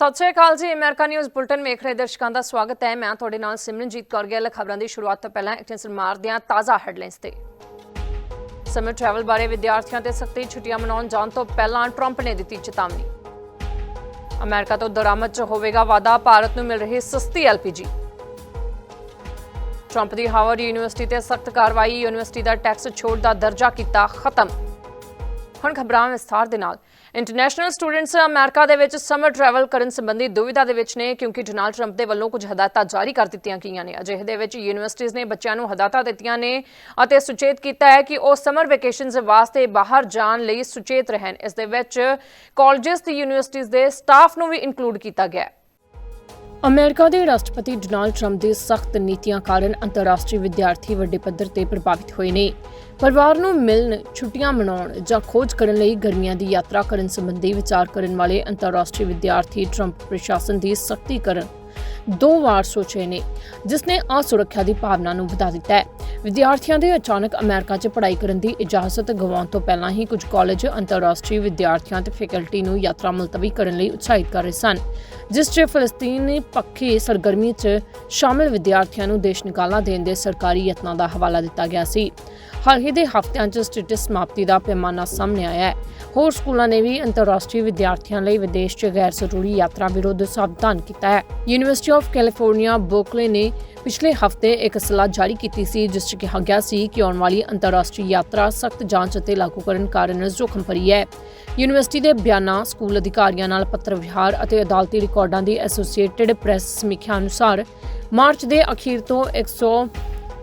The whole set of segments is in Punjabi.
ਸਤਿ ਸ਼੍ਰੀ ਅਕਾਲ ਜੀ, ਅਮਰੀਕਾ ਨਿਊਜ਼ ਬੁਲਟਨ ਵੇਖ ਰਹੇ ਦਰਸ਼ਕਾਂ ਦਾ ਸਵਾਗਤ ਹੈ। ਮੈਂ ਤੁਹਾਡੇ ਨਾਲ ਸਿਮਰਨਜੀਤ ਕੌਰ ਗਿੱਲ। ਖਬਰਾਂ ਦੀ ਸ਼ੁਰੂਆਤ ਤੋਂ ਪਹਿਲਾਂ ਇੱਕ ਨਜ਼ਰ ਮਾਰਦੇ ਹਾਂ ਤਾਜ਼ਾ ਹੈਡਲਾਈਨਸ ਤੇ। ਸਮਰ ਟਰੈਵਲ ਬਾਰੇ ਵਿਦਿਆਰਥੀਆਂ ਤੇ ਸਖਤੀ ਛੁੱਟੀਆਂ ਮਨਾਉਣ ਜਾਣ ਤੋਂ ਪਹਿਲਾਂ ਟਰੰਪ ਨੇ ਦਿੱਤੀ ਚੇਤਾਵਨੀ। ਅਮਰੀਕਾ ਤੋਂ ਦਰਾਮਦ 'ਚ ਹੋਵੇਗਾ ਵਾਅਦਾ ਭਾਰਤ ਨੂੰ ਮਿਲ ਰਹੀ ਸਸਤੀ ਐਲਪੀਜੀ। ਟਰੰਪ ਦੀ ਹਾਵਰਡ ਯੂਨੀਵਰਸਿਟੀ ਤੇ ਸਖਤ ਕਾਰਵਾਈ, ਯੂਨੀਵਰਸਿਟੀ ਦਾ ਟੈਕਸ ਛੋਟ ਦਾ ਦਰਜਾ ਕੀਤਾ ਖਤਮ। ਹੁਣ ਖਬਰਾਂ ਵਿਸਥਾਰ ਦੇ ਨਾਲ। ਇੰਟਰਨੈਸ਼ਨਲ ਸਟੂਡੈਂਟਸ ਅਮਰੀਕਾ ਦੇ ਵਿੱਚ ਸਮਰ ਟਰੈਵਲ ਕਰਨ ਸੰਬੰਧੀ ਦੁਵਿਧਾ ਦੇ ਵਿੱਚ ਨੇ, ਕਿਉਂਕਿ ਡੋਨਾਲਡ ਟਰੰਪ ਦੇ ਵੱਲੋਂ ਕੁਝ ਹਦਾਇਤਾਂ ਜਾਰੀ ਕਰ ਦਿੱਤੀਆਂ ਗਈਆਂ ਨੇ। ਅਜਿਹੇ ਦੇ ਵਿੱਚ ਯੂਨੀਵਰਸਿਟੀਆਂ ਨੇ ਬੱਚਿਆਂ ਨੂੰ ਹਦਾਇਤਾਂ ਦਿੱਤੀਆਂ ਨੇ ਅਤੇ ਸੁਚੇਤ ਕੀਤਾ ਹੈ ਕਿ ਉਹ ਸਮਰ ਵੈਕੇਸ਼ਨਸ ਵਾਸਤੇ ਬਾਹਰ ਜਾਣ ਲਈ ਸੁਚੇਤ ਰਹਿਣ। ਇਸ ਦੇ ਵਿੱਚ ਕਾਲਜਸ ਤੇ ਯੂਨੀਵਰਸਿਟੀਆਂ ਦੇ ਸਟਾਫ ਨੂੰ ਵੀ ਇਨਕਲੂਡ ਕੀਤਾ ਗਿਆ ਹੈ। ਅਮਰੀਕਾ ਦੇ ਰਾਸ਼ਟਰਪਤੀ ਡੋਨਾਲਡ ਟਰੰਪ ਦੀ ਸਖਤ ਨੀਤੀਆਂ ਕਾਰਨ ਅੰਤਰਰਾਸ਼ਟਰੀ ਵਿਦਿਆਰਥੀ ਵੱਡੇ ਪੱਧਰ ਤੇ ਪ੍ਰਭਾਵਿਤ ਹੋਏ ਨੇ। ਪਰਿਵਾਰ ਨੂੰ ਮਿਲਣ, ਛੁੱਟੀਆਂ ਮਨਾਉਣ ਜਾਂ ਖੋਜ ਕਰਨ ਲਈ ਗਰਮੀਆਂ ਦੀ ਯਾਤਰਾ ਕਰਨ ਸੰਬੰਧੀ ਵਿਚਾਰ ਕਰਨ ਵਾਲੇ ਅੰਤਰਰਾਸ਼ਟਰੀ ਵਿਦਿਆਰਥੀ ਟਰੰਪ ਪ੍ਰਸ਼ਾਸਨ ਦੀ ਸਖਤੀ ਕਰਨ ਦੋ ਵਾਰ ਸੋਚੇ ਨੇ, ਜਿਸ ਨੇ ਅਸੁਰੱਖਿਆ ਦੀ ਭਾਵਨਾ ਨੂੰ ਵਧਾ ਦਿੱਤਾ ਹੈ। ਵਿਦਿਆਰਥੀਆਂ ਦੇ ਅਚਾਨਕ ਅਮਰੀਕਾ 'ਚ ਪੜ੍ਹਾਈ ਕਰਨ ਦੀ ਇਜਾਜ਼ਤ ਗਵਾਉਣ ਤੋਂ ਪਹਿਲਾਂ ਹੀ ਕੁਝ ਕਾਲਜ ਅੰਤਰਰਾਸ਼ਟਰੀ ਵਿਦਿਆਰਥੀਆਂ ਤੇ ਫੈਕਲਟੀ ਨੂੰ ਯਾਤਰਾ ਮੁਲਤਵੀ ਕਰਨ ਲਈ ਉਤਸ਼ਾਹਿਤ ਕਰ ਰਹੇ ਸਨ, ਜਿਸ 'ਚ ਫਲਸਤੀਨੀ ਪੱਖੀ ਸਰਗਰਮੀ 'ਚ ਸ਼ਾਮਲ ਵਿਦਿਆਰਥੀਆਂ ਨੂੰ ਦੇਸ਼ ਨਿਕਾਲਾ ਦੇਣ ਦੇ ਸਰਕਾਰੀ ਯਤਨਾਂ ਦਾ ਹਵਾਲਾ ਦਿੱਤਾ ਗਿਆ ਸੀ। ਹਾਲ ਦੇ ਹਫ਼ਤਿਆਂ 'ਚ ਸਟੇਟਸ ਸਮਾਪਤੀ ਦਾ ਪੈਮਾਨਾ ਸਾਹਮਣੇ ਆਇਆ ਹੈ। ਹੋਰ ਸਕੂਲਾਂ ਨੇ ਵੀ ਅੰਤਰਰਾਸ਼ਟਰੀ ਵਿਦਿਆਰਥੀਆਂ ਲਈ ਵਿਦੇਸ਼ 'ਚ ਗੈਰ ਜ਼ਰੂਰੀ ਯਾਤਰਾ ਵਿਰੁੱਧ ਸਾਵਧਾਨ ਕੀਤਾ ਹੈ। ਯੂਨੀਵਰਸਿਟੀ ਆਫ ਕੈਲੀਫੋਰਨੀਆ ਬਰਕਲੇ ਨੇ ਪਿਛਲੇ ਹਫ਼ਤੇ ਇੱਕ ਸਲਾਹ ਜਾਰੀ ਕੀਤੀ ਸੀ, ਜਿਸ 'ਚ ਕਿਹਾ ਗਿਆ ਸੀ ਕਿ ਆਉਣ ਵਾਲੀ ਅੰਤਰਰਾਸ਼ਟਰੀ ਯਾਤਰਾ ਸਖਤ ਜਾਂਚ ਅਤੇ ਲਾਗੂਕਰਨ ਕਾਰਨ ਜੋਖਮ ਭਰੀ ਹੈ। ਯੂਨੀਵਰਸਿਟੀ ਦੇ ਬਿਆਨਾਂ, ਸਕੂਲ ਅਧਿਕਾਰੀਆਂ ਨਾਲ ਪੱਤਰ ਵਿਹਾਰ ਅਤੇ ਅਦਾਲਤੀ ਰਿਕਾਰਡਾਂ ਦੀ ਐਸੋਸੀਏਟਿਡ ਪ੍ਰੈਸ ਸਮੀਖਿਆ ਅਨੁਸਾਰ ਮਾਰਚ ਦੇ ਅਖੀਰ ਤੋਂ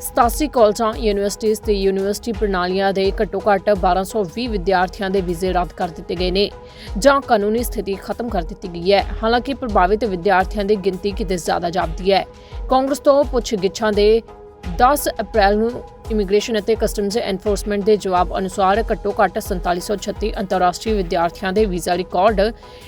187 ਕਾਲਜਾਂ ਯੂਨੀਵਰਸਿਟੀਆਂ ਤੇ ਯੂਨੀਵਰਸਿਟੀ ਪ੍ਰਣਾਲੀਆਂ ਦੇ ਘੱਟੋ-ਘੱਟ 1220 ਵਿਦਿਆਰਥੀਆਂ ਦੇ ਵੀਜ਼ੇ ਰੱਦ ਕਰ ਦਿੱਤੇ ਗਏ ਨੇ, ਜਾਂ ਕਾਨੂੰਨੀ ਸਥਿਤੀ ਖਤਮ ਕਰ ਦਿੱਤੀ ਗਈ ਹੈ। ਹਾਲਾਂਕਿ ਪ੍ਰਭਾਵਿਤ ਵਿਦਿਆਰਥੀਆਂ ਦੀ ਗਿਣਤੀ ਕਿਤੇ ਜ਼ਿਆਦਾ ਜਾਪਦੀ ਹੈ। ਕਾਂਗਰਸ ਤੋਂ ਪੁੱਛ ਗਿੱਛਾਂ ਦੇ 10 ਅਪ੍ਰੈਲ ਨੂੰ ਇਮੀਗ੍ਰੇਸ਼ਨ ਅਤੇ ਕਸਟਮਜ਼ ਐਨਫੋਰਸਮੈਂਟ ਦੇ ਜਵਾਬ ਅਨੁਸਾਰ ਘੱਟੋ-ਘੱਟ 4736 ਅੰਤਰਰਾਸ਼ਟਰੀ ਵਿਦਿਆਰਥੀਆਂ ਦੇ ਵੀਜ਼ਾ ਰਿਕਾਰਡ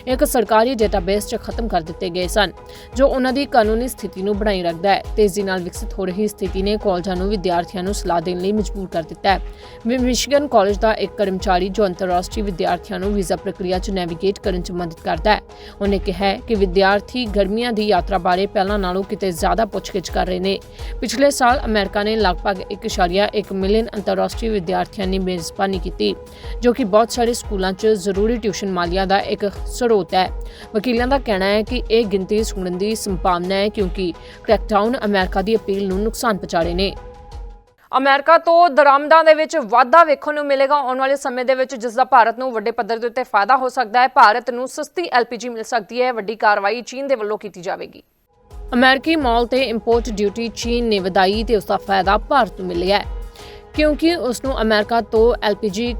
ਇੱਕ ਸਰਕਾਰੀ ਡੇਟਾਬੇਸ 'ਚ ਖਤਮ ਕਰ ਦਿੱਤੇ ਗਏ ਸਨ, ਜੋ ਉਹਨਾਂ ਦੀ ਕਾਨੂੰਨੀ ਸਥਿਤੀ ਨੂੰ ਬਣਾਈ ਰੱਖਦਾ ਹੈ। ਤੇਜ਼ੀ ਨਾਲ ਵਿਕਸਿਤ ਹੋ ਰਹੀ ਸਥਿਤੀ ਨੇ ਕਾਲਜਾਂ ਨੂੰ ਵਿਦਿਆਰਥੀਆਂ ਨੂੰ ਸਲਾਹ ਦੇਣ ਲਈ ਮਜਬੂਰ ਕਰ ਦਿੱਤਾ ਹੈ। ਮਿਸ਼ੀਗਨ ਕਾਲਜ ਦਾ ਇੱਕ ਕਰਮਚਾਰੀ ਜੋ ਅੰਤਰਰਾਸ਼ਟਰੀ ਵਿਦਿਆਰਥੀਆਂ ਨੂੰ ਵੀਜ਼ਾ ਪ੍ਰਕਿਰਿਆ 'ਚ ਨੈਵੀਗੇਟ ਕਰਨ 'ਚ ਮਦਦ ਕਰਦਾ ਹੈ। ਉਹਨੇ ਕਿਹਾ ਕਿ ਵਿਦਿਆਰਥੀ ਗਰਮੀਆਂ ਦੀ ਯਾਤਰਾ ਬਾਰੇ ਪਹਿਲਾਂ ਨਾਲੋਂ ਕਿਤੇ ਜ਼ਿਆਦਾ ਪੁੱਛਗਿੱਛ ਕਰ ਰਹੇ ਨੇ। ਪਿਛਲੇ ਸਾਲ ਅਮਰੀਕਾ ਨੇ ਲਗਭਗ 1.1 ਮਿਲੀਅਨ ਅੰਤਰਰਾਸ਼ਟਰੀ ਵਿਦਿਆਰਥੀਆਂ ਦੀ ਮੇਜ਼ਬਾਨੀ ਕੀਤੀ, ਜੋ ਕਿ ਬਹੁਤ ਸਾਰੇ ਸਕੂਲਾਂ 'ਚ ਜ਼ਰੂਰੀ ਟਿਊਸ਼ਨ ਮਾਲੀਆ ਦਾ ਇੱਕ ਸਰੋਤ ਹੈ। ਵਕੀਲਾਂ ਦਾ ਕਹਿਣਾ ਹੈ ਕਿ ਇਹ ਗਿਣਤੀ ਸੁਣਨ ਦੀ ਸੰਭਾਵਨਾ ਹੈ ਕਿਉਂਕਿ ਕ੍ਰੈਕਡਾਊਨ ਅਮਰੀਕਾ ਦੀ ਅਪੀਲ ਨੂੰ ਨੁਕਸਾਨ ਪਹੁੰਚਾ ਰਹੇ ਨੇ। ਅਮਰੀਕਾ ਤੋਂ ਦਰਾਮਦਾਂ ਦੇ ਵਿੱਚ ਵਾਧਾ ਵੇਖਣ ਨੂੰ ਮਿਲੇਗਾ ਆਉਣ ਵਾਲੇ ਸਮੇਂ ਦੇ ਵਿੱਚ, ਜਿਸ ਦਾ ਭਾਰਤ ਨੂੰ ਵੱਡੇ ਪੱਧਰ ਦੇ ਉੱਤੇ ਫਾਇਦਾ ਹੋ ਸਕਦਾ ਹੈ। ਭਾਰਤ ਨੂੰ ਸਸਤੀ ਐਲਪੀਜੀ ਮਿਲ ਸਕਦੀ ਹੈ। ਵੱਡੀ ਕਾਰਵਾਈ ਚੀਨ ਦੇ ਵੱਲੋਂ ਕੀਤੀ ਜਾਵੇਗੀ। ਅਮਰੀਕੀ ਮਾਲ ਤੇ ਇੰਪੋਰਟ ਡਿਊਟੀ ਚੀਨ ਨੇ ਵਧਾਈ ਤੇ ਉਸ ਦਾ ਫਾਇਦਾ ਭਾਰਤ ਨੂੰ ਮਿਲਿਆ ਕਿਉਂਕਿ ਉਸ ਨੂੰ ਅਮਰੀਕਾ ਤੋਂ ਐਲਪੀਜੀ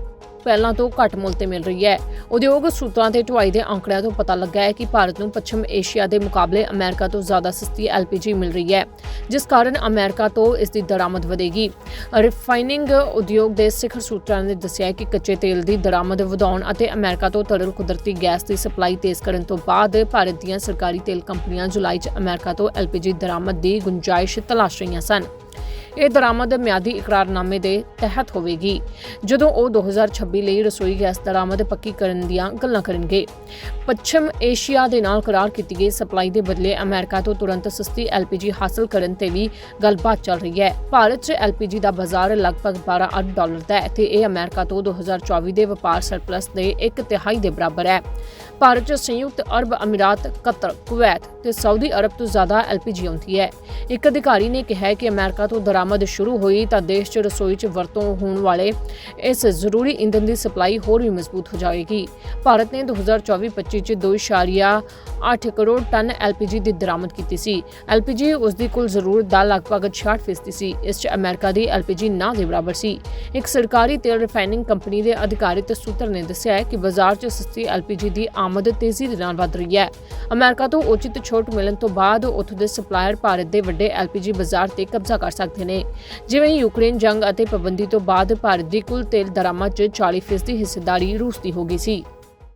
ਪਹਿਲਾਂ ਤੋਂ ਘੱਟ ਮੁੱਲ ਤੇ ਮਿਲ ਰਹੀ ਹੈ। ਉਦਯੋਗ ਸੂਤਰਾਂ ਤੇ ਢੁਆਈ ਦੇ ਅੰਕੜਿਆਂ ਤੋਂ ਪਤਾ ਲੱਗਾ ਹੈ ਕਿ ਭਾਰਤ ਨੂੰ ਪੱਛਮ ਏਸ਼ੀਆ ਦੇ ਮੁਕਾਬਲੇ ਅਮਰੀਕਾ ਤੋਂ ਜ਼ਿਆਦਾ ਸਸਤੀ ਐਲਪੀਜੀ ਮਿਲ ਰਹੀ ਹੈ, ਜਿਸ ਕਾਰਨ ਅਮਰੀਕਾ ਤੋਂ ਇਸ ਦੀ ਦਰਾਮਦ ਵਧੇਗੀ। ਰਿਫਾਈਨਿੰਗ ਉਦਯੋਗ ਦੇ ਸਿਖਰ ਸੂਤਰਾਂ ਨੇ ਦੱਸਿਆ ਕਿ ਕੱਚੇ ਤੇਲ ਦੀ ਦਰਾਮਦ ਵਧਾਉਣ ਅਤੇ ਅਮਰੀਕਾ ਤੋਂ ਤਰਲ ਕੁਦਰਤੀ ਗੈਸ ਦੀ ਸਪਲਾਈ ਤੇਜ਼ ਕਰਨ ਤੋਂ ਬਾਅਦ ਭਾਰਤ ਦੀਆਂ ਸਰਕਾਰੀ ਤੇਲ ਕੰਪਨੀਆਂ ਜੁਲਾਈ 'ਚ ਅਮਰੀਕਾ ਤੋਂ ਐਲਪੀਜੀ ਦਰਾਮਦ ਦੀ ਗੁੰਜਾਇਸ਼ ਤਲਾਸ਼ ਰਹੀਆਂ ਸਨ। ਇਹ ਦਰਾਮਦ ਮਿਆਦੀ ਇਕਰਾਰਨਾਮੇ ਦੇ ਤਹਿਤ ਹੋਵੇਗੀ, ਜਦੋਂ ਉਹ 2026 ਲਈ ਰਸੋਈ ਗੈਸ ਦਰਾਮਦ ਪੱਕੀ ਕਰਨ ਦੀਆਂ ਗੱਲਾਂ ਕਰਨਗੇ। ਪੱਛਮ ਏਸ਼ੀਆ ਦੇ ਨਾਲ ਕਰਾਰ ਕੀਤੀ ਗਈ ਸਪਲਾਈ ਦੇ ਬਦਲੇ ਅਮਰੀਕਾ ਤੋਂ ਤੁਰੰਤ ਸਸਤੀ ਐਲਪੀਜੀ ਹਾਸਲ ਕਰਨ ਤੇ ਵੀ ਗੱਲਬਾਤ ਚੱਲ ਰਹੀ ਹੈ। ਭਾਰਤ 'ਚ ਐਲਪੀਜੀ ਦਾ ਬਾਜ਼ਾਰ ਲਗਭਗ 12 ਅਰਬ ਡਾਲਰ ਦਾ ਹੈ ਤੇ ਇਹ ਅਮਰੀਕਾ ਤੋਂ 2024 ਦੇ ਵਪਾਰ ਸਰਪਲਸ ਦੇ ਇੱਕ ਤਿਹਾਈ ਦੇ ਬਰਾਬਰ ਹੈ। ਭਾਰਤ 'ਚ ਸੰਯੁਕਤ ਅਰਬ ਅਮੀਰਾਤ, ਕਤਰ, ਕੁਵੈਤ ਤੇ ਸਾਊਦੀ ਅਰਬ ਤੋਂ ਜ਼ਿਆਦਾ ਐਲਪੀਜੀ ਆਉਂਦੀ ਹੈ। ਇੱਕ ਅਧਿਕਾਰੀ ਨੇ ਕਿਹਾ ਕਿ ਅਮਰੀਕਾ ਤੋਂ ਦਰਾਮਦ ਸ਼ੁਰੂ ਹੋਈ ਤਾਂ ਦੇਸ਼ 'ਚ ਰਸੋਈ 'ਚ ਵਰਤੋਂ ਹੋਣ ਵਾਲੇ ਇਸ ਜ਼ਰੂਰੀ ਇੰਧਨ ਦੀ ਸਪਲਾਈ ਹੋਰ ਵੀ ਮਜ਼ਬੂਤ ਹੋ ਜਾਵੇਗੀ। ਭਾਰਤ ਨੇ 2024-25 'ਚ 2.8 ਕਰੋੜ ਟਨ ਐਲਪੀਜੀ ਦੀ ਦਰਾਮਦ ਕੀਤੀ ਸੀ। ਐਲਪੀਜੀ ਉਸ ਦੀ ਕੁੱਲ ਜ਼ਰੂਰਤ ਦਾ ਲਗਭਗ 66% ਸੀ। ਇਸ 'ਚ ਅਮਰੀਕਾ ਦੀ ਐਲਪੀਜੀ ਨਾ ਦੇ ਬਰਾਬਰ ਸੀ। ਇੱਕ ਸਰਕਾਰੀ ਤੇਲ ਰਿਫਾਈਨਿੰਗ ਕੰਪਨੀ ਦੇ ਅਧਿਕਾਰਿਤ ਸੂਤਰ ਨੇ ਦੱਸਿਆ ਹੈ ਕਿ ਬਾਜ਼ਾਰ 'ਚ ਸਸਤੀ ਐਲਪੀਜੀ ਦੀ ਆਮਦ ਤੇਜ਼ੀ ਦੇ ਨਾਲ ਵਧ ਰਹੀ ਹੈ। ਅਮਰੀਕਾ ਤੋਂ ਉਚਿਤ ਛੋਟ ਮਿਲਣ ਤੋਂ ਬਾਅਦ ਉੱਥੋਂ ਦੇ ਸਪਲਾਇਰ ਭਾਰਤ ਦੇ ਵੱਡੇ ਐਲਪੀਜੀ ਬਾਜ਼ਾਰ ਤੇ ਕਬਜ਼ਾ ਕਰ ਸਕਦੇ ਨੇ। ਜਿਵੇਂ ਯੂਕਰੇਨ ਜੰਗ ਅਤੇ ਪਾਬੰਦੀ ਤੋਂ ਬਾਅਦ ਭਾਰਤ ਦੀ ਕੁੱਲ ਤੇਲ ਦਰਾਮਦ 'ਚ 40% ਹਿੱਸੇਦਾਰੀ ਰੂਸ ਦੀ ਹੋ ਗਈ ਸੀ।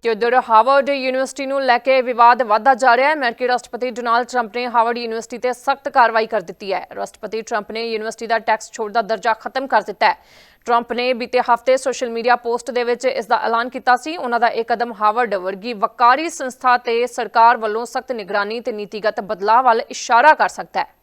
ਕਿ ਉਧਰ ਹਾਰਵਰਡ ਯੂਨੀਵਰਸਿਟੀ ਨੂੰ ਲੈ ਕੇ ਵਿਵਾਦ ਵਧਦਾ ਜਾ ਰਿਹਾ ਹੈ। ਅਮਰੀਕੀ ਰਾਸ਼ਟਰਪਤੀ ਡੋਨਾਲਡ ਟਰੰਪ ਨੇ ਹਾਰਵਰਡ ਯੂਨੀਵਰਸਿਟੀ ਤੇ ਸਖਤ ਕਾਰਵਾਈ ਕਰ ਦਿੱਤੀ ਹੈ। ਰਾਸ਼ਟਰਪਤੀ ਟਰੰਪ ਨੇ ਯੂਨੀਵਰਸਿਟੀ ਦਾ ਟੈਕਸ ਛੋਟ ਦਾ ਦਰਜਾ ਖਤਮ ਕਰ ਦਿੱਤਾ ਹੈ। ਟਰੰਪ ਨੇ ਬੀਤੇ ਹਫ਼ਤੇ ਸੋਸ਼ਲ ਮੀਡੀਆ ਪੋਸਟ ਦੇ ਵਿੱਚ ਇਸ ਦਾ ਐਲਾਨ ਕੀਤਾ ਸੀ। ਉਹਨਾਂ ਦਾ ਇਹ ਕਦਮ ਹਾਰਵਰਡ ਵਰਗੀ ਵਕਾਰੀ ਸੰਸਥਾ ਤੇ ਸਰਕਾਰ ਵੱਲੋਂ ਸਖਤ ਨਿਗਰਾਨੀ ਤੇ ਨੀਤੀਗਤ ਬਦਲਾਅ ਵੱਲ ਇਸ਼ਾਰਾ ਕਰ ਸਕਦਾ ਹੈ।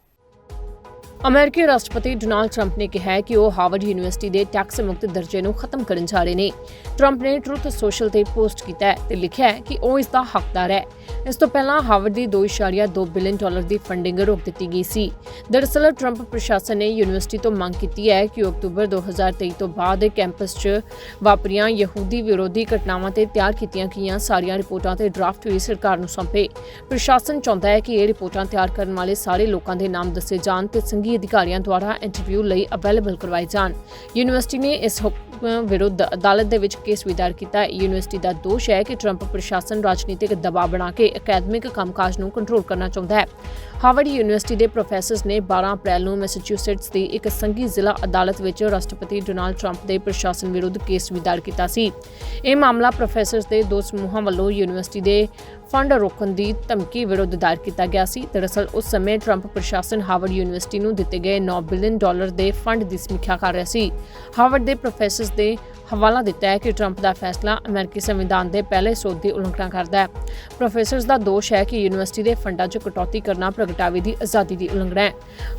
ਅਮਰੀਕੀ ਰਾਸ਼ਟਰਪਤੀ ਡੋਨਾਲਡ ਟਰੰਪ ਨੇ ਕਿਹਾ ਹੈ ਕਿ ਉਹ ਹਾਰਵਰਡ ਯੂਨੀਵਰਸਿਟੀ ਦੇ ਟੈਕਸ ਮੁਕਤ ਦਰਜੇ ਨੂੰ ਖਤਮ ਕਰਨ ਜਾ ਰਹੇ ਨੇ। ਟਰੰਪ ਨੇ ਟਰੂਥ ਸੋਸ਼ਲ ਤੇ ਪੋਸਟ ਕੀਤਾ ਹੈ ਤੇ ਲਿਖਿਆ ਹੈ ਕਿ ਉਹ ਇਸ ਦਾ ਹੱਕਦਾਰ ਹੈ। ਇਸ ਤੋਂ ਪਹਿਲਾਂ ਹਾਰਵਰਡ ਦੀ 2.2 ਬਿਲੀਅਨ ਡਾਲਰ ਦੀ ਫੰਡਿੰਗ ਰੋਕ ਦਿੱਤੀ ਗਈ ਸੀ। ਦਰਅਸਲ, ਟਰੰਪ ਪ੍ਰਸ਼ਾਸਨ ਨੇ ਯੂਨੀਵਰਸਿਟੀ ਤੋਂ ਮੰਗ ਕੀਤੀ ਹੈ ਕਿ ਅਕਤੂਬਰ 2023 ਤੋਂ ਬਾਅਦ ਕੈਂਪਸ 'ਚ ਵਾਪਰੀਆਂ ਯਹੂਦੀ ਵਿਰੋਧੀ ਘਟਨਾਵਾਂ ਤੇ ਤਿਆਰ ਕੀਤੀਆਂ ਗਈਆਂ ਸਾਰੀਆਂ ਰਿਪੋਰਟਾਂ ਤੇ ਡਰਾਫਟ ਵੀ ਸਰਕਾਰ ਨੂੰ ਸੌਂਪੇ। ਪ੍ਰਸ਼ਾਸਨ ਚਾਹੁੰਦਾ ਹੈ ਕਿ ਇਹ ਰਿਪੋਰਟਾਂ ਤਿਆਰ ਕਰਨ ਵਾਲੇ ਸਾਰੇ ਲੋਕਾਂ ਦੇ ਨਾਮ ਦੱਸੇ ਜਾਣ ਤੇ ਸੰਘੀ ਅਧਿਕਾਰੀਆਂ ਦੁਆਰਾ ਇੰਟਰਵਿਊ ਲਈ ਅਵੇਲੇਬਲ ਕਰਵਾਏ ਜਾਣ। ਯੂਨੀਵਰਸਿਟੀ ਨੇ ਇਸ ਹੁਕਮ ਵਿਰੁੱਧ ਅਦਾਲਤ ਦੇ ਵਿੱਚ ਕੇਸ ਵੀ ਦਾਇਰ ਕੀਤਾ। ਹੈ ਯੂਨੀਵਰਸਿਟੀ ਦਾ ਦੋਸ਼ ਹੈ ਕਿ ਟਰੰਪ ਪ੍ਰਸ਼ਾਸਨ ਰਾਜਨੀਤਿਕ ਦਬਾਅ ਬਣਾ ਕੇ ਅਕੈਡਮਿਕ ਕੰਮਕਾਜ ਨੂੰ ਕੰਟਰੋਲ ਕਰਨਾ ਚਾਹੁੰਦਾ ਹੈ। ਹਾਰਵਰਡ ਯੂਨੀਵਰਸਿਟੀ ਦੇ ਪ੍ਰੋਫੈਸਰਸ ਨੇ 12 ਅਪ੍ਰੈਲ ਨੂੰ ਮੈਸੇਚਿਉਸੇਟਸ ਦੀ ਇੱਕ ਸੰਘੀ ਜ਼ਿਲ੍ਹਾ ਅਦਾਲਤ ਵਿੱਚ ਰਾਸ਼ਟਰਪਤੀ ਡੋਨਾਲਡ ਟਰੰਪ ਦੇ ਪ੍ਰਸ਼ਾਸਨ ਵਿਰੁੱਧ ਕੇਸ ਵੀ ਦਾਇਰ ਕੀਤਾ ਸੀ। ਇਹ ਮਾਮਲਾ ਪ੍ਰੋਫੈਸਰਸ ਦੇ ਦੋ ਸਮੂਹਾਂ ਵੱਲੋਂ ਯੂਨੀਵਰਸਿਟੀ ਦੇ ਫੰਡ ਰੋਕਣ ਦੀ ਧਮਕੀ ਵਿਰੁੱਧ ਦਾਇਰ ਕੀਤਾ ਗਿਆ ਸੀ। ਦਰਅਸਲ, ਉਸ ਸਮੇਂ ਟਰੰਪ ਪ੍ਰਸ਼ਾਸਨ ਹਾਰਵਰਡ ਯੂਨੀਵਰਸਿਟੀ ਨੂੰ ਦਿੱਤੇ ਗਏ 9 ਬਿਲੀਅਨ ਡਾਲਰ ਦੇ ਫੰਡ ਦੀ ਸਮੀਖਿਆ ਕਰ ਰਿਹਾ ਸੀ। ਹਾਰਵਰਡ ਦੇ ਪ੍ਰੋਫੈਸਰਸ ਦੇ ਹਵਾਲਾ ਦਿੱਤਾ ਹੈ ਕਿ ਟਰੰਪ ਦਾ ਫੈਸਲਾ ਅਮਰੀਕੀ ਸੰਵਿਧਾਨ ਦੇ ਪਹਿਲੇ ਸੋਧ ਦੀ ਉਲੰਘਣਾ ਕਰਦਾ ਹੈ। ਪ੍ਰੋਫੈਸਰਸ ਦਾ ਦੋਸ਼ ਹੈ ਕਿ ਯੂਨੀਵਰਸਿਟੀ ਦੇ ਫੰਡਾਂ 'ਚ ਕਟੌਤੀ ਕਰਨਾ ਪ੍ਰਗਟਾਵੇ ਦੀ ਆਜ਼ਾਦੀ ਦੀ ਉਲੰਘਣਾ ਹੈ।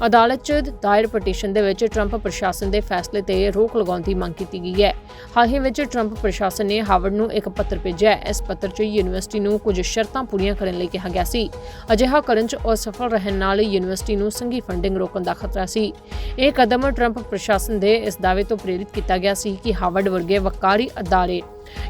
ਅਦਾਲਤ 'ਚ ਦਾਇਰ ਪਟੀਸ਼ਨ ਦੇ ਵਿੱਚ ਟਰੰਪ ਪ੍ਰਸ਼ਾਸਨ ਦੇ ਫੈਸਲੇ ਤੇ ਰੋਕ ਲਗਾਉਣ ਦੀ ਮੰਗ ਕੀਤੀ ਗਈ ਹੈ। ਹਾਲ ਹੀ ਵਿੱਚ ਟਰੰਪ ਪ੍ਰਸ਼ਾਸਨ ਨੇ ਹਾਰਵਰਡ ਨੂੰ ਇੱਕ ਪੱਤਰ ਭੇਜਿਆ ਹੈ। ਇਸ ਪੱਤਰ 'ਚ ਯੂਨੀਵਰਸਿਟੀ ਨੂੰ ਕੁਝ ਸ਼ਰਤਾਂ ਪੂਰੀਆਂ ਕਰਨ ਲਈ ਕਿਹਾ ਗਿਆ ਸੀ। ਅਜਿਹਾ ਕਰਨ 'ਚ ਅਸਫਲ ਰਹਿਣ ਨਾਲ ਯੂਨੀਵਰਸਿਟੀ ਨੂੰ ਸੰਘੀ ਫੰਡਿੰਗ ਰੋਕਣ ਦਾ ਖਤਰਾ ਸੀ। ਇਹ ਕਦਮ ਟਰੰਪ ਪ੍ਰਸ਼ਾਸਨ ਦੇ ਇਸ ਦਾਅਵੇ ਤੋਂ ਪ੍ਰੇਰਿਤ ਕੀਤਾ ਗਿਆ ਸੀ ਕਿ ਹਾਰਵਰਡ ਵਰਗੇ ਵਕਾਰੀ ਅਦਾਰੇ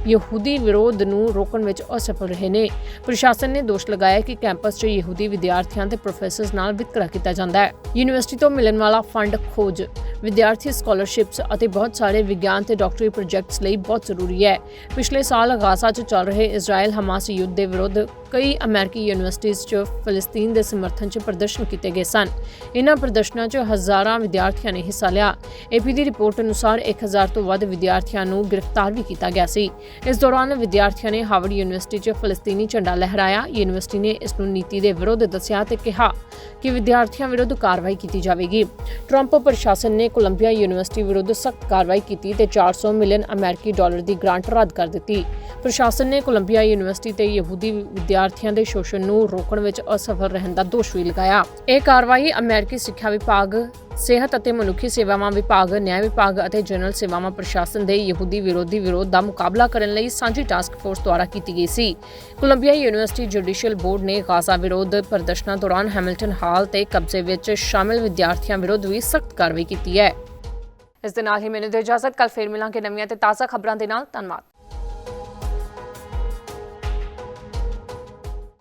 ਯਹੂਦੀ ਵਿਰੋਧ ਨੂੰ ਰੋਕਣ ਵਿੱਚ ਅਸਫਲ ਰਹੇ ਨੇ। ਪ੍ਰਸ਼ਾਸਨ ਨੇ ਦੋਸ਼ ਲਗਾਇਆ ਕਿ ਕੈਂਪਸ 'ਚ ਯਹੂਦੀ ਵਿਦਿਆਰਥੀਆਂ ਤੇ ਪ੍ਰੋਫੈਸਰਸ ਨਾਲ ਵਿਤਕਰਾ ਕੀਤਾ ਜਾਂਦਾ ਹੈ। ਯੂਨੀਵਰਸਿਟੀ ਤੋਂ ਮਿਲਣ ਵਾਲਾ ਫੰਡ ਖੋਜ, ਵਿਦਿਆਰਥੀ ਸਕਾਲਰਸ਼ਿਪਸ ਅਤੇ ਬਹੁਤ ਸਾਰੇ ਵਿਗਿਆਨ ਤੇ ਡਾਕਟਰੀ ਪ੍ਰੋਜੈਕਟਸ ਲਈ ਬਹੁਤ ਜ਼ਰੂਰੀ ਹੈ। ਪਿਛਲੇ ਸਾਲ ਗਾਜ਼ਾ 'ਚ ਚੱਲ ਰਹੇ ਇਜ਼ਰਾਈਲ ਹਮਾਸ ਯੁੱਧ ਦੇ ਵਿਰੁੱਧ ਕਈ ਅਮਰੀਕੀ ਯੂਨੀਵਰਸਿਟੀਆਂ 'ਚ ਫਲਸਤੀਨ ਦੇ ਸਮਰਥਨ 'ਚ ਪ੍ਰਦਰਸ਼ਨ ਕੀਤੇ ਗਏ ਸਨ। ਇਹਨਾਂ ਪ੍ਰਦਰਸ਼ਨਾਂ 'ਚ ਹਜ਼ਾਰਾਂ ਵਿਦਿਆਰਥੀਆਂ ਨੇ ਹਿੱਸਾ ਲਿਆ। ਏਪੀ ਦੀ ਰਿਪੋਰਟ ਅਨੁਸਾਰ 1000 ਤੋਂ ਵੱਧ ਵਿਦਿਆਰਥੀਆਂ ਨੂੰ ਗ੍ਰਿਫਤਾਰ ਵੀ ਕੀਤਾ ਗਿਆ ਸੀ। ਇਸ ਦੌਰਾਨ ਵਿਦਿਆਰਥੀਆਂ ਨੇ ਹਾਰਵਰਡ ਯੂਨੀਵਰਸਿਟੀ 'ਚ ਫਲਸਤੀਨੀ ਝੰਡਾ ਲਹਿਰਾਇਆ। ਯੂਨੀਵਰਸਿਟੀ ਨੇ ਇਸ ਨੂੰ ਨੀਤੀ ਦੇ ਵਿਰੁੱਧ ਦੱਸਿਆ ਤੇ ਕਿਹਾ ਕਿ ਵਿਦਿਆਰਥੀਆਂ ਵਿਰੁੱਧ ਕਾਰਵਾਈ ਕੀਤੀ ਜਾਵੇਗੀ। ਟਰੰਪ ਪ੍ਰਸ਼ਾਸਨ ਨੇ ਕੋਲੰਬੀਆ ਯੂਨੀਵਰਸਿਟੀ ਵਿਰੁੱਧ ਸਖਤ ਕਾਰਵਾਈ ਕੀਤੀ ਤੇ 400 ਮਿਲੀਅਨ ਅਮਰੀਕੀ ਡਾਲਰ ਦੀ ਗ੍ਰਾਂਟ ਰੱਦ ਕਰ ਦਿੱਤੀ। ਪ੍ਰਸ਼ਾਸਨ ਨੇ ਕੋਲੰਬੀਆ ਯੂਨੀਵਰਸਿਟੀ ਤੇ ਯਹੂਦੀ ਵਿਦਿਆਰਥੀਆਂ ਦੇ ਸ਼ੋਸ਼ਣ ਨੂੰ ਰੋਕਣ ਵਿੱਚ ਅਸਫਲ ਰਹਿਣ ਦਾ ਦੋਸ਼ ਵੀ ਲਗਾਇਆ। ਇਹ ਕਾਰਵਾਈ ਅਮਰੀਕੀ ਸਿੱਖਿਆ ਵਿਭਾਗ ਸਿਹਤ ਅਤੇ ਮਨੁੱਖੀ ਸੇਵਾਵਾਂ ਵਿਭਾਗ, ਨਿਆਂ ਵਿਭਾਗ ਅਤੇ ਜਨਰਲ ਸੇਵਾਵਾਂ ਪ੍ਰਸ਼ਾਸਨ ਦੇ ਯਹੂਦੀ ਵਿਰੋਧੀ ਵਿਰੋਧ ਦਾ ਮੁਕਾਬਲਾ ਕਰਨ ਲਈ ਸਾਂਝੀ ਟਾਸਕ ਫੋਰਸ ਦੁਆਰਾ ਕੀਤੀ ਗਈ ਸੀ। ਕੋਲੰਬੀਆ ਯੂਨੀਵਰਸਿਟੀ ਜੁਡੀਸ਼ੀਅਲ ਬੋਰਡ ਨੇ ਗਾਜ਼ਾ ਵਿਰੋਧ ਪ੍ਰਦਰਸ਼ਨਾਂ ਦੌਰਾਨ ਹੈਮਿਲਟਨ ਹਾਲ ਤੇ ਕਬਜ਼ੇ ਵਿੱਚ ਸ਼ਾਮਿਲ ਵਿਦਿਆਰਥੀਆਂ ਵਿਰੁੱਧ ਵੀ ਸਖਤ ਕਾਰਵਾਈ ਕੀਤੀ ਹੈ। ਇਸ ਦੇ ਨਾਲ ਹੀ ਮੈਨੂੰ ਦੇ ਇਜਾਜ਼ਤ ਕੱਲ ਫੇਰ ਮਿਲਾਂਗੇ ਨਵੀਆਂ ਤੇ ਤਾਜ਼ਾ ਖਬਰਾਂ ਦੇ ਨਾਲ। ਧੰਨਵਾਦ।